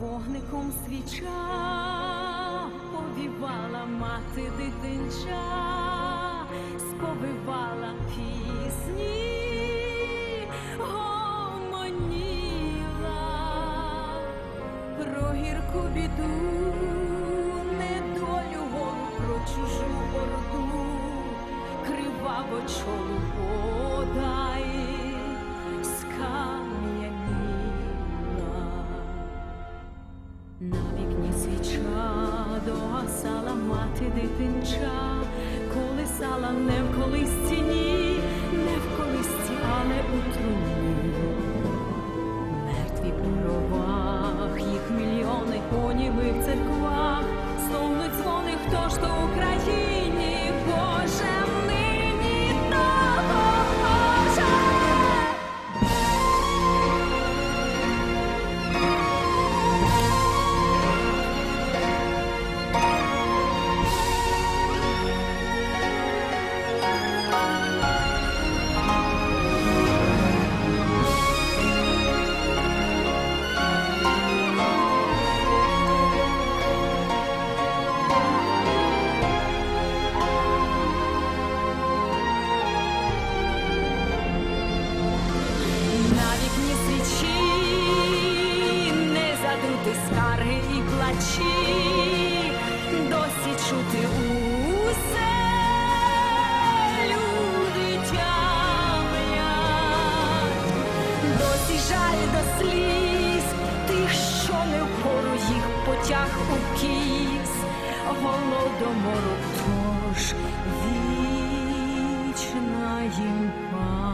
Вогником свіча повівала мати дитинча, сповивала пісні, гомоніла. Про гірку біду, недолю про чужу орду, криваво чолу догасала мати дитинча, колисала не в колисці, ні, плачі, досі чути усе люди тямлять, досі жаль до сліз тих, що не впору їх потяг у кіс, голодомору тож вічна їм пам'ять.